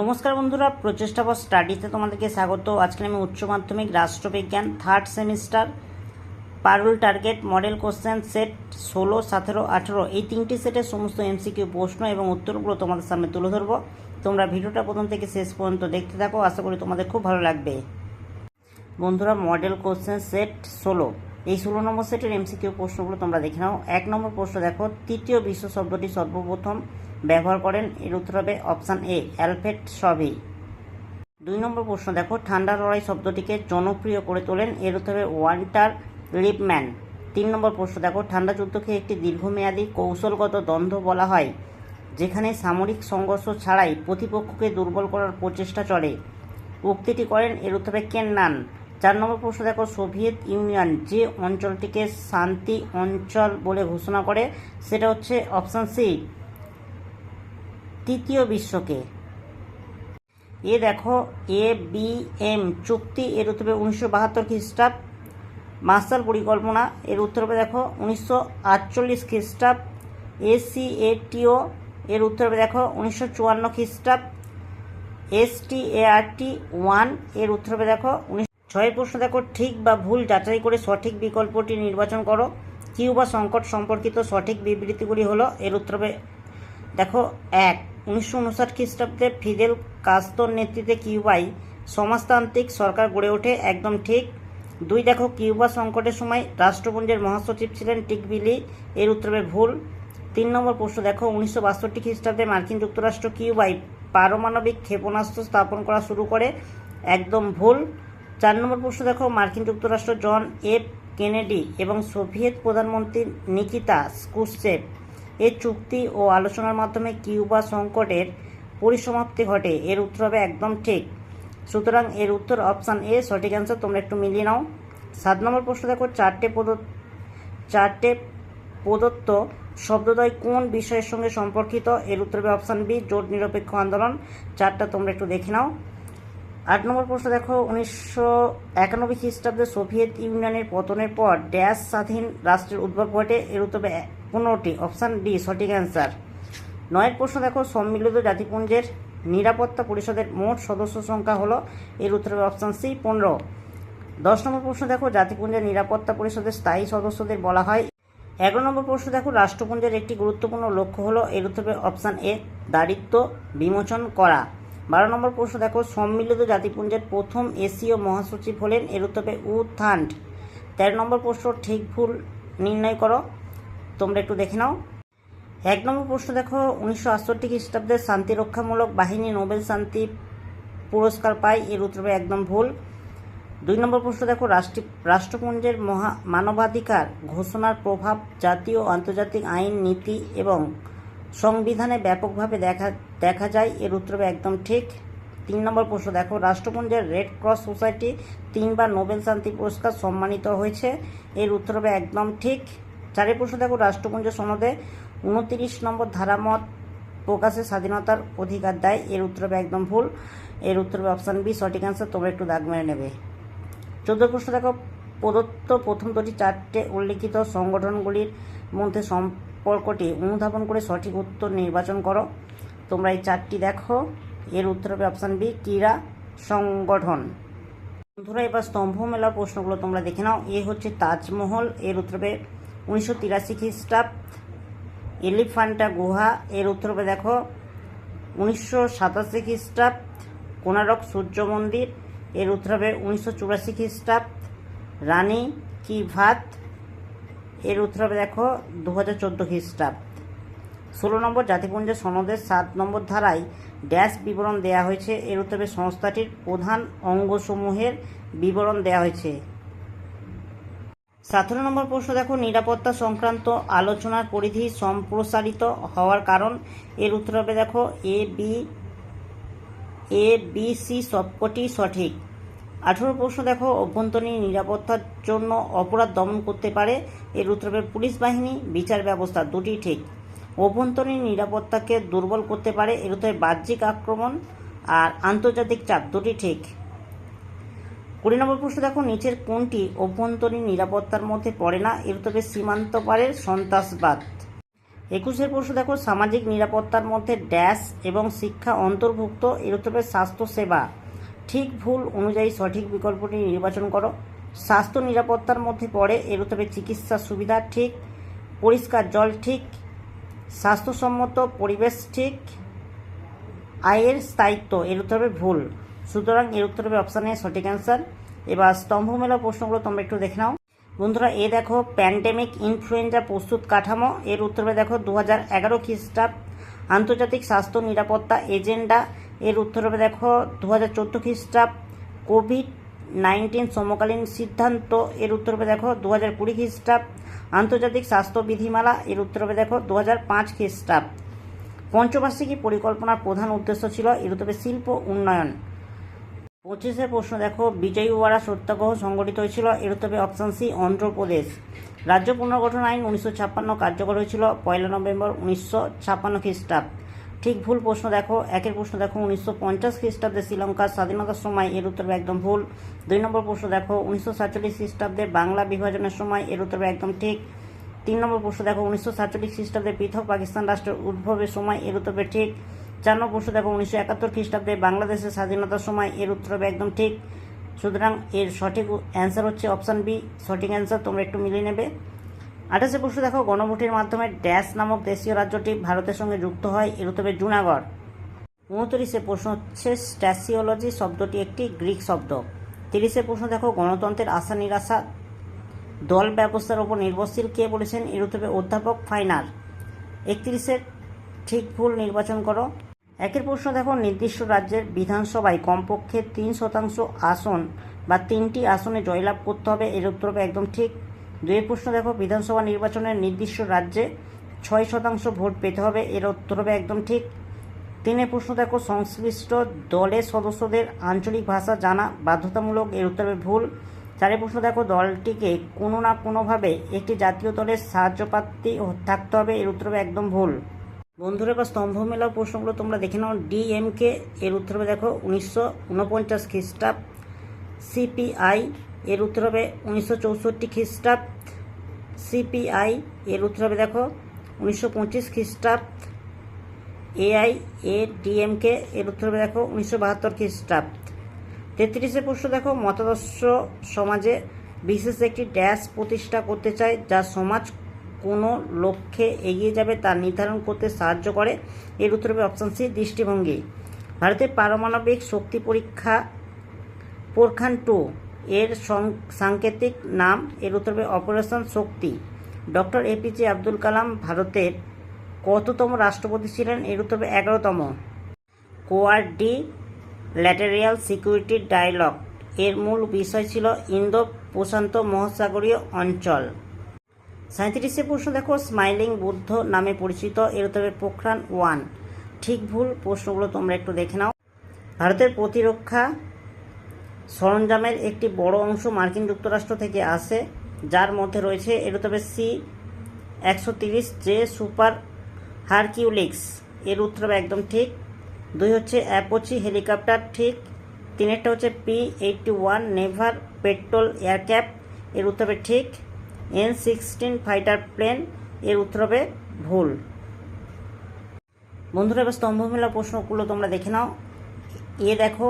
নমস্কার বন্ধুরা, প্রচেষ্টা ফর স্টাডিতে তোমাদেরকে স্বাগত। আজকে আমি উচ্চ মাধ্যমিক, রাষ্ট্রবিজ্ঞান third semester Parul target model question set ষোলো, সতেরো, আঠেরো, এই তিনটি সেটের সমস্ত এমসিকিউ প্রশ্ন এবং উত্তরগুলো তোমাদের সামনে তুলে ধরবো। তোমরা ভিডিওটা প্রথম থেকে শেষ পর্যন্ত দেখতে থাকো, আশা করি তোমাদের খুব ভালো লাগবে। বন্ধুরা মডেল কোশ্চেন সেট ষোলো। এই ষোলো নম্বর সেটের এমসিকিউ প্রশ্নগুলো তোমরা দেখে নাও। এক নম্বর প্রশ্ন, দেখো, তৃতীয় বিশ্ব শব্দটি সর্বপ্রথম ব্যবহার করেন, এর উত্তর হবে অপশান এ অ্যালফেট সভি দুই নম্বর প্রশ্ন, দেখো, ঠান্ডা লড়াই শব্দটিকে জনপ্রিয় করে তোলেন, এর উত্তর হবে ওয়াল্টার লিপম্যান। তিন নম্বর প্রশ্ন, দেখো, ঠান্ডা যুদ্ধকে একটি দীর্ঘমেয়াদী কৌশলগত দ্বন্দ্ব বলা হয়, যেখানে সামরিক সংঘর্ষ ছাড়াই প্রতিপক্ষকে দুর্বল করার প্রচেষ্টা চলে। উক্তিটি করেন, এর উত্তরে কেন নান চার নম্বর প্রশ্ন, দেখো, সোভিয়েত ইউনিয়ন যে অঞ্চলটিকে শান্তি অঞ্চল বলে ঘোষণা করে, সেটা হচ্ছে অপশান সি, তৃতীয় বিশ্বকে। এ দেখো, এ, বি, এম, চুক্তি, এর উত্তরে উনিশশো বাহাত্তর খ্রিস্টাব্দ। মার্শাল পরিকল্পনা, এর উত্তর হবে, দেখো, উনিশশো আটচল্লিশ খ্রিস্টাব্দ। এসিএটিও এর উত্তর হবে, দেখো, উনিশশো চুয়ান্ন খ্রিস্টাব্দ। এস, টি, এ, আর, টি, ওয়ান, এর উত্তর হবে, দেখো, উনিশ ছয়ের প্রশ্ন দেখো, ঠিক বা ভুল যাচাই করে সঠিক বিকল্পটি নির্বাচন করো। কিউবা সংকট সম্পর্কিত সঠিক বিবৃতিগুলি হলো, এর উত্তর দেখো, এক, উনিশশো উনষাট খ্রিস্টাব্দে ফিদেল কাস্তর নেতৃত্বে কিউবাই সমাজতান্ত্রিক সরকার গড়ে ওঠে, একদম ঠিক। দুই, দেখো, কিউবা সংকটের সময় রাষ্ট্রপুঞ্জের মহাসচিব ছিলেন টিকবিলি, এর উত্তরে ভুল। তিন নম্বর প্রশ্ন দেখো, উনিশশো বাষট্টি খ্রিস্টাব্দে মার্কিন যুক্তরাষ্ট্র কিউবাই পারমাণবিক ক্ষেপণাস্ত্র স্থাপন করা শুরু করে, একদম ভুল। চার নম্বর প্রশ্ন দেখো, মার্কিন যুক্তরাষ্ট্র জন এফ কেনেডি এবং সোভিয়েত প্রধানমন্ত্রী নিকিতা স্কুসচেভ এর চুক্তি ও আলোচনার মাধ্যমে কিউবা সংকটের পরিসমাপ্তি ঘটে। এর উত্তর হবে একদম ঠিক। সুতরাং এর উত্তর অপশান এ, সঠিক অ্যান্সার তোমরা একটু মিলিয়ে নাও। সাত নম্বর প্রশ্ন দেখো, চারটে প্রদত্ত চারটে প্রদত্ত শব্দদ্বয় কোন বিষয়ের সঙ্গে সম্পর্কিত? এর উত্তর হবে অপশান বি, জোট নিরপেক্ষ আন্দোলন। চারটা তোমরা একটু দেখে নাও। আট নম্বর প্রশ্ন দেখো, উনিশশো একানব্বই খ্রিস্টাব্দে সোভিয়েত ইউনিয়নের পতনের পর ড্যাশ স্বাধীন রাষ্ট্রের উদ্ভব ঘটে এর উত্তর পনেরোটি, অপশান ডি, সঠিক অ্যান্সার। নয়ের প্রশ্ন দেখো, সম্মিলিত জাতিপুঞ্জের নিরাপত্তা পরিষদের মোট সদস্য সংখ্যা হলো, এর উত্তর অপশান সি, পনেরো। দশ নম্বর প্রশ্ন দেখো, জাতিপুঞ্জের নিরাপত্তা পরিষদের স্থায়ী সদস্যদের বলা হয়। এগারো নম্বর প্রশ্ন দেখো, রাষ্ট্রপুঞ্জের একটি গুরুত্বপূর্ণ লক্ষ্য হলো, এর উত্তর অপশান এ দারিদ্র বিমোচন করা। বারো নম্বর প্রশ্ন, দেখো, সম্মিলিত জাতিপুঞ্জের প্রথম এশীয় মহাসচিব হলেন এর উ থান্ড। তেরো নম্বর প্রশ্ন, ঠিক ভুল নির্ণয় করো। তোমরা একটু দেখে নাও। এক নম্বর প্রশ্ন, দেখো, উনিশশো আটষট্টি খ্রিস্টাব্দে শান্তিরক্ষামূলক বাহিনী নোবেল শান্তি পুরস্কার পায় এর উত্তর একদম ভুল। দুই নম্বর প্রশ্ন, দেখো, রাষ্ট্র, রাষ্ট্রপুঞ্জের মহা মানবাধিকার ঘোষণার প্রভাব জাতীয় আন্তর্জাতিক আইন, নীতি এবং সংবিধানে ব্যাপকভাবে দেখা দেখা যায়, এর উত্তরবে একদম ঠিক। তিন নম্বর প্রশ্ন, দেখো, রাষ্ট্রপুঞ্জের রেড ক্রস সোসাইটি তিনবার নোবেল শান্তি পুরস্কার সম্মানিত হয়েছে, এর উত্তর হবে একদম ঠিক। চারের প্রশ্ন, দেখো, রাষ্ট্রপুঞ্জ সনদে উনতিরিশ নম্বর ধারামত প্রকাশে স্বাধীনতার অধিকার দেয়, এর উত্তর হবে একদম ভুল। এর উত্তর অপশান বি, সঠিক অ্যান্সার তোমরা একটু দাগ মেরে নেবে। চোদ্দ প্রশ্ন, দেখো, প্রদত্ত প্রথম দুটি চারটে উল্লিখিত সংগঠনগুলির মধ্যে সম্পর্কটি অনুধাবন করে সঠিক উত্তর নির্বাচন করো। তোমরা এই চারটি দেখো। এর উত্তর হবে অপশান বি ক্রীড়া সংগঠন। বন্ধুরা, এবার স্তম্ভ মেলার প্রশ্নগুলো তোমরা দেখে নাও। এ হচ্ছে তাজমহল, এর উত্তর হবে উনিশশো তিরাশি খ্রিস্টাব্দ। এলিফান্টা গুহা, এর উত্তর হবে দেখো উনিশশো সাতাশি খ্রিস্টাব্দ। কোনারক সূর্য মন্দির, এর উত্তর হবে উনিশশো চুরাশি খ্রিস্টাব্দ। রানী কি ভাত? এর উত্তর হবে দেখো দু হাজার চোদ্দ খ্রিস্টাব্দ। ষোলো নম্বর জাতিপুঞ্জের সনদের সাত নম্বর ধারায় ড্যাশ বিবরণ দেওয়া হয়েছে। এর উত্তর সংস্থাটির প্রধান অঙ্গসমূহের বিবরণ দেওয়া হয়েছে। সতেরো নম্বর প্রশ্ন দেখো, নিরাপত্তা সংক্রান্ত আলোচনার পরিধি সম্প্রসারিত হওয়ার কারণ। এর উত্তর হবে দেখো, A B A B C সবকটি সঠিক। আঠেরো প্রশ্ন দেখো, অভ্যন্তরীণ নিরাপত্তার জন্য অপরাধ দমন করতে পারে এর উত্তর পুলিশ বাহিনী, বিচার ব্যবস্থা দুটি ঠিক। অভ্যন্তরীণ নিরাপত্তাকে দুর্বল করতে পারে এর উত্তরে বাহ্যিক আক্রমণ আর আন্তর্জাতিক চাপ দুটি ঠিক। কুড়ি নম্বর প্রশ্ন দেখো, নিচের কোনটি অভ্যন্তরীণ নিরাপত্তার মধ্যে পড়ে না? এর তবে সীমান্ত পারের সন্ত্রাসবাদ। একুশের প্রশ্ন দেখো, সামাজিক নিরাপত্তার মধ্যে ড্যাশ এবং শিক্ষা অন্তর্ভুক্ত এর উত্তর স্বাস্থ্যসেবা। ঠিক ভুল অনুযায়ী সঠিক বিকল্পটি নির্বাচন করো। স্বাস্থ্য নিরাপত্তার মধ্যে পড়ে এর হবে চিকিৎসা সুবিধা ঠিক, পরিষ্কার জল ঠিক, স্বাস্থ্যসম্মত পরিবেশ ঠিক, আয়ের স্থায়িত্ব এর উত্তর ভুল। সুতরাং এর উত্তর হবে অপশানে সঠিক অ্যান্সার। এবার স্তম্ভ মেলা প্রশ্নগুলো তোমরা একটু দেখে নাও। বন্ধুরা, এ দেখো, প্যান্ডেমিক ইনফ্লুয়েঞ্জা প্রস্তুত কাঠামো। এর উত্তর হবে দেখো দু হাজার এগারো খ্রিস্টাব্দ আন্তর্জাতিক স্বাস্থ্য নিরাপত্তা এজেন্ডা এর উত্তর হবে দেখো দু হাজার চোদ্দ খ্রিস্টাব্দ কোভিড নাইন্টিন সমকালীন সিদ্ধান্ত, এর উত্তর হবে দেখো দু হাজার কুড়ি খ্রিস্টাব্দ আন্তর্জাতিক স্বাস্থ্য বিধিমালা, এর উত্তর হবে দেখো দু হাজার পাঁচ খ্রিস্টাব্দ পঞ্চবার্ষিকী পরিকল্পনার প্রধান উদ্দেশ্য ছিল এর উত্তর শিল্প উন্নয়ন। পঁচিশে প্রশ্ন দেখো বিজয়ীওয়াড়া সত্যাগ্রহ সংগঠিত হয়েছিল, এর উত্তর হবে অপশান সি, অন্ধ্রপ্রদেশ। রাজ্য পুনর্গঠন আইন উনিশশো ছাপ্পান্ন কার্যকর হয়েছিল, পয়লা নভেম্বর উনিশশো ছাপ্পান্ন খ্রিস্টাব্দ ঠিক ভুল প্রশ্ন দেখো, একের প্রশ্ন দেখো, উনিশশো পঞ্চাশ খ্রিস্টাব্দে শ্রীলঙ্কার স্বাধীনতার সময় এর উত্তর একদম ভুল। দুই নম্বর প্রশ্ন দেখো, উনিশশো সাতচল্লিশ খ্রিস্টাব্দে বাংলা বিভাজনের সময় এর উত্তর একদম ঠিক। তিন নম্বর প্রশ্ন দেখো, উনিশশো সাতচল্লিশ খ্রিস্টাব্দে পৃথক পাকিস্তান রাষ্ট্রের উদ্ভবের সময় এর উত্তর ঠিক। চার নম্বর প্রশ্ন দেখো, উনিশশো একাত্তর খ্রিস্টাব্দে বাংলাদেশের স্বাধীনতার সময় এর উত্তর একদম ঠিক। সুতরাং এর সঠিক অ্যান্সার হচ্ছে অপশান বি সঠিক অ্যান্সার তোমরা একটু মিলিয়ে নেবে। আঠাশে প্রশ্ন দেখো গণভোটের মাধ্যমে ড্যাশ নামক দেশীয় রাজ্যটি ভারতের সঙ্গে যুক্ত হয় এর উত্তর জুনাগড়। উনত্রিশে প্রশ্ন হচ্ছে, স্ট্যাসিওলজি শব্দটি একটি গ্রিক শব্দ। তিরিশে প্রশ্ন দেখো, গণতন্ত্রের আশা নিরাশা। দল ব্যবস্থার ওপর নির্ভরশীল কে বলেছেন এর অধ্যাপক ফাইনার একত্রিশের ঠিক ভুল নির্বাচন করো। একের প্রশ্ন দেখো, নির্দিষ্ট রাজ্যের বিধানসভায় কমপক্ষে তিন শতাংশ আসন বা তিনটি আসনে জয়লাভ করতে হবে, এর উত্তর একদম ঠিক। দুয়ের প্রশ্ন দেখো, বিধানসভা নির্বাচনের নির্দিষ্ট রাজ্যে ছয় শতাংশ ভোট পেতে হবে, এর উত্তর হবে একদম ঠিক। তিনের প্রশ্ন দেখো, সংশ্লিষ্ট দলের সদস্যদের আঞ্চলিক ভাষা জানা বাধ্যতামূলক, এর উত্তর হবে ভুল। চারের প্রশ্ন দেখো, দলটিকে কোনো না কোনোভাবে একটি জাতীয় দলের সাহায্যপ্রার্থী থাকতে হবে, এর উত্তর হবে একদম ভুল। বন্ধুরা বা স্তম্ভ মেলা প্রশ্নগুলো তোমরা দেখে নাও। ডিএমকে, এর উত্তর হবে দেখো, উনিশশো উনপঞ্চাশ খ্রিস্টাব্দ, সিপিআই এর উত্তর হবে উনিশশো চৌষট্টি খ্রিস্টাব্দ। সিপিআই এর উত্তর হবে দেখো, উনিশশো পঁচিশ খ্রিস্টাব্দ। এআই এ ডিএমকে এর উত্তর হবে দেখো, উনিশশো বাহাত্তর খ্রিস্টাব্দ। তেত্রিশে প্রশ্ন দেখো, মতাদর্শ সমাজে বিশেষ একটি ড্যাশ প্রতিষ্ঠা করতে চায় যা সমাজ কোনো লক্ষ্যে এগিয়ে যাবে তা নির্ধারণ করতে সাহায্য করে। এর উত্তর হবে অপশান সি দৃষ্টিভঙ্গি। ভারতের পারমাণবিক শক্তি পরীক্ষা, পোরখান টু এর সাংকেতিক নাম, এর উত্তর operation Shakti doctor APJ Abdul Kalam ভারতের কততম রাষ্ট্রপতি ছিলেন? এর উত্তর এগারোতম। Quadrilateral security dialogue. এর মূল বিষয় ছিল ইন্দো প্রশান্ত মহাসাগরীয় অঞ্চল। সাঁত্রিশে প্রশ্ন দেখো, স্মাইলিং বুদ্ধ নামে পরিচিত, এর উত্তর পোখরান ওয়ান। ঠিক ভুল প্রশ্নগুলো তোমরা একটু দেখে নাও। ভারতের প্রতিরক্ষা সরঞ্জামের একটি বড় অংশ মার্কিন যুক্তরাষ্ট্র থেকে আসে, যার মধ্যে রয়েছে এর উত্তর সি একশো তিরিশ জে সুপার হারকিউলিক্স। এর উত্তরবে একদম ঠিক। দুই হচ্ছে অ্যাপোচি হেলিকপ্টার, ঠিক। তিনেরটা হচ্ছে P eighty one naval patrol aircraft, এর উত্তর হবে ঠিক। এন সিক্সটিন ফাইটার প্লেন, এর উত্তর হবে ভুল। বন্ধুরা, এবার স্তম্ভমেলা প্রশ্নগুলো তোমরা দেখে নাও। এ দেখো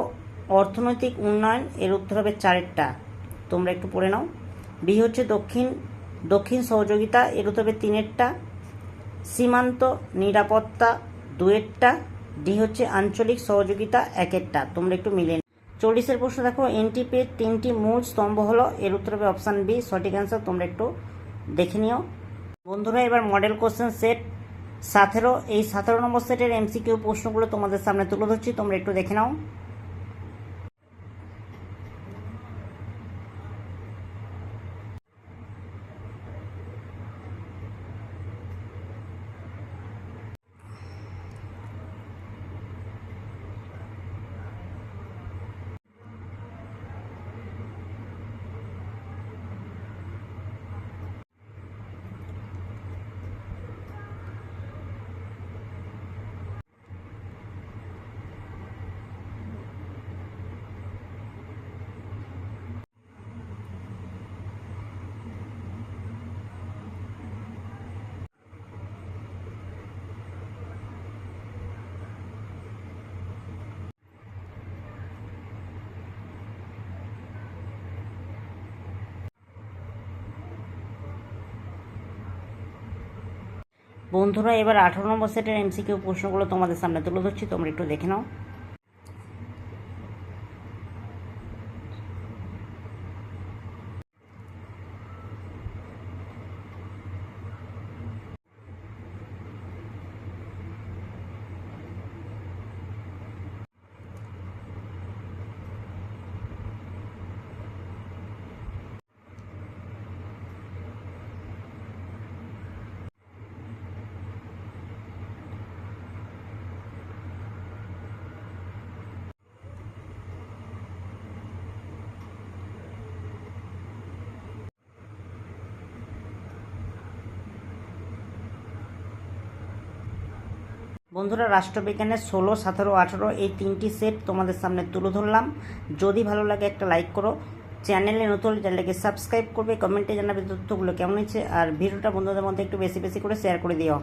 অর্থনৈতিক উন্নয়ন, এর উত্তর হবে চারেরটা। তোমরা একটু পড়ে নাও। বি হচ্ছে দক্ষিণ দক্ষিণ সহযোগিতা, এর উত্তর হবে তিনেরটা। সীমান্ত, নিরাপত্তা, দুয়েরটা। ডি হচ্ছে আঞ্চলিক সহযোগিতা, একেরটা। তোমরা একটু মিলে চল্লিশের প্রশ্ন দেখো এনটিপির তিনটি মূল স্তম্ভ হলো, এর উত্তর হবে অপশান বি সঠিক অ্যান্সার তোমরা একটু দেখে নিও। বন্ধুরা, এবার মডেল কোশ্চেন সেট সতেরো, এই সতেরো নম্বর সেটের এমসিকিউ প্রশ্নগুলো তোমাদের সামনে তুলে ধরছি, তোমরা একটু দেখে নাও। বন্ধুরা, এবার আঠারো নম্বর সেটের এমসিকিউ প্রশ্নগুলো তোমাদের সামনে তুলে ধরছি, তোমরা একটু দেখে নাও। বন্ধুরা, রাষ্ট্রবিজ্ঞানের ষোলো, সতেরো, আঠেরো এই তিনটি সেট তোমাদের সামনে তুলে ধরলাম। যদি ভালো লাগে একটা লাইক করো। চ্যানেলে নতুন চ্যানেলকে সাবস্ক্রাইব করবে, কমেন্টে জানাবে তথ্যগুলো কেমন হয়েছে, আর ভিডিওটা বন্ধুদের মধ্যে একটু বেশি বেশি করে শেয়ার করে দিও।